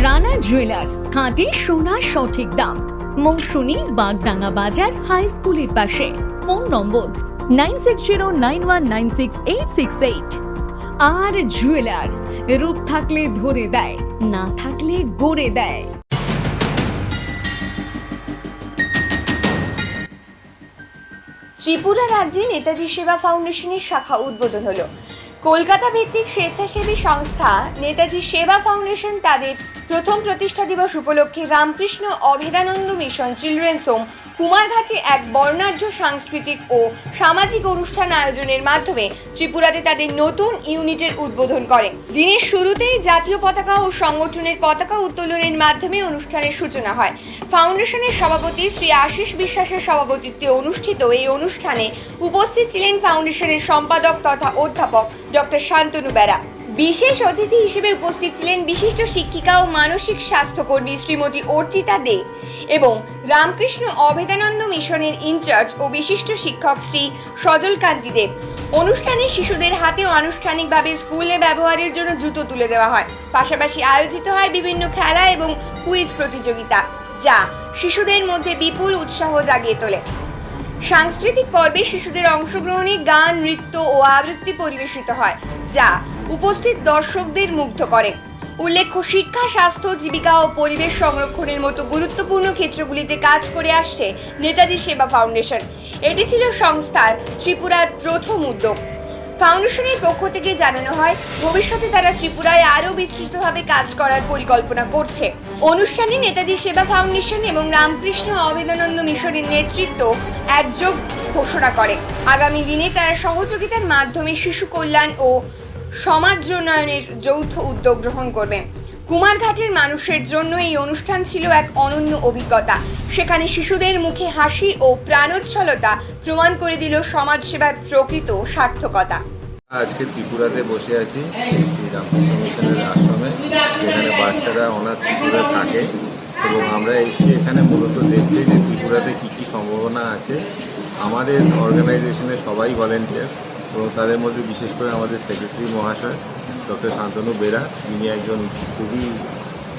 Rana jewellers খাঁটি সোনার সঠিক দাম। মৌসুমী বাগডাঙ্গা বাজার হাই স্কুলের পাশে। Phone number nine six zero nine one nine six eight six eight আর জুয়েলার্স রূপ থাকলে ধরে দেয়, না থাকলে গড়ে দেয়। ত্রিপুরা রাজ্যে নেতাজি সেবা ফাউন্ডেশনের শাখা উদ্বোধন হলো। কলকাতা ভিত্তিক স্বেচ্ছাসেবী সংস্থা নেতাজি সেবা ফাউন্ডেশন তাদের প্রথম প্রতিষ্ঠা দিবস উপলক্ষে Ramakrishna Abhedananda mission children's home, কুমারঘাটে এক বর্ণাঢ্য সাংস্কৃতিক ও সামাজিক অনুষ্ঠান আয়োজনের মাধ্যমে ত্রিপুরাতে তাদের নতুন ইউনিটের উদ্বোধন করে। দিনের শুরুতেই জাতীয় পতাকা ও সংগঠনের পতাকা উত্তোলনের মাধ্যমে অনুষ্ঠানের সূচনা হয়। ফাউন্ডেশনের সভাপতি শ্রী আশিস বিশ্বাসের সভাপতিত্বে অনুষ্ঠিত এই অনুষ্ঠানে উপস্থিত ছিলেন ফাউন্ডেশনের সম্পাদক তথা অধ্যাপক ডক্টর শান্তনু বেরা। বিশেষ অতিথি হিসেবে উপস্থিত ছিলেন বিশিষ্ট শিক্ষিকা ও মানসিক স্বাস্থ্যকর্মী শ্রীমতী অর্চিতা দে এবং রামকৃষ্ণ অভেদানন্দ মিশনের ইনচার্জ ও বিশিষ্ট শিক্ষক শ্রী সজল কান্তি দেব। অনুষ্ঠানে শিশুদের হাতেও আনুষ্ঠানিকভাবে স্কুলে ব্যবহারের জন্য জুতো তুলে দেওয়া হয়। পাশাপাশি আয়োজিত হয় বিভিন্ন খেলা এবং কুইজ প্রতিযোগিতা, যা শিশুদের মধ্যে বিপুল উৎসাহ জাগিয়ে তোলে। সাংস্কৃতিক পর্বে শিশুদের অংশগ্রহণে গান, নৃত্য ও আবৃত্তি পরিবেশিত হয়, যা উপস্থিত দর্শকদের মুগ্ধ করে। উল্লেখ্য, শিক্ষা, স্বাস্থ্য, জীবিকা ও পরিবেশ সংরক্ষণের মতো গুরুত্বপূর্ণ ক্ষেত্রগুলিতে কাজ করে আসছে নেতাজি সেবা ফাউন্ডেশন। এটি ছিল সংস্থার ত্রিপুরার প্রথম উদ্যোগ। ফাউন্ডেশনের পক্ষ থেকে জানানো হয়, ভবিষ্যতে তারা ত্রিপুরায় আরও বিস্তৃতভাবে কাজ করার পরিকল্পনা করছে। অনুষ্ঠানে নেতাজি সেবা ফাউন্ডেশন এবং রামকৃষ্ণ অবেদানন্দ মিশনের নেতৃত্ব একযোগ ঘোষণা করে। আগামী দিনে তারা সহযোগিতার মাধ্যমে শিশু কল্যাণ ও সমাজ উন্নয়নের যৌথ উদ্যোগ গ্রহণ করবে। কুমারঘাটের মানুষের জন্য এই অনুষ্ঠান ছিল এক অনন্য অভিজ্ঞতা। সেখানে শিশুদের মুখে হাসি ও প্রাণোচ্ছলতা প্রমাণ করে দিল সমাজসেবার প্রকৃত সার্থকতা। আজকে ত্রিপুরাতে বসে আছি রামকৃষ্ণ মিশনের আশ্রমে, যেখানে বাচ্চারা অনাথ ত্রিপুরা থাকে এবং আমরা এসে এখানে মূলত দেখতে যে ত্রিপুরাতে কী কী সম্ভাবনা আছে। আমাদের অর্গানাইজেশনে সবাই ভলেন্টিয়ার এবং তাদের মধ্যে বিশেষ করে আমাদের সেক্রেটারি মহাশয় ডক্টর শান্তনু বেরা যিনি একজন খুবই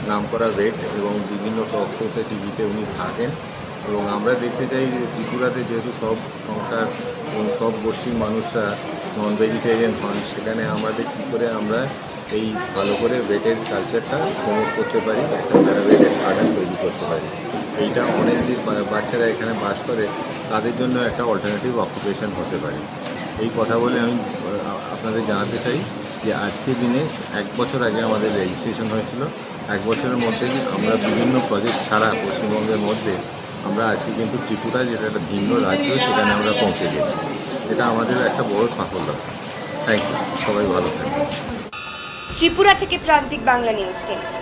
নামকরা রেট এবং বিভিন্ন টক শোতে টিভিতে উনি থাকেন। এবং আমরা দেখতে চাই যে ত্রিপুরাতে যেহেতু সব সংখ্যার এবং সব গোষ্ঠীর মানুষরা নন ভেজিটেরিয়ান হন, সেখানে আমাদের কী করে আমরা এই ভালো করে ভেটের কালচারটা প্রমোট করতে পারি, একটা যারা ভেটের গার্ডেন তৈরি করতে পারি। এইটা অনেক যে বাচ্চারা এখানে বাস করে, তাদের জন্য একটা অল্টারনেটিভ অকুপেশন হতে পারে। এই কথা বলে আমি আপনাদের জানাতে চাই যে আজকের দিনে এক বছর আগে আমাদের রেজিস্ট্রেশন হয়েছিল। এক বছরের মধ্যে আমরা বিভিন্ন প্রজেক্ট ছাড়া পশ্চিমবঙ্গের মধ্যে আমরা আজকে কিন্তু ত্রিপুরা, যেটা একটা ভিন্ন রাজ্য, সেখানে আমরা পৌঁছে গেছি। এটা আমাদের একটা বড় সাফল্য। থ্যাংক ইউ সবাই ভালো থাকবেন। ত্রিপুরা থেকে প্রান্তিক বাংলা নিউজ টিম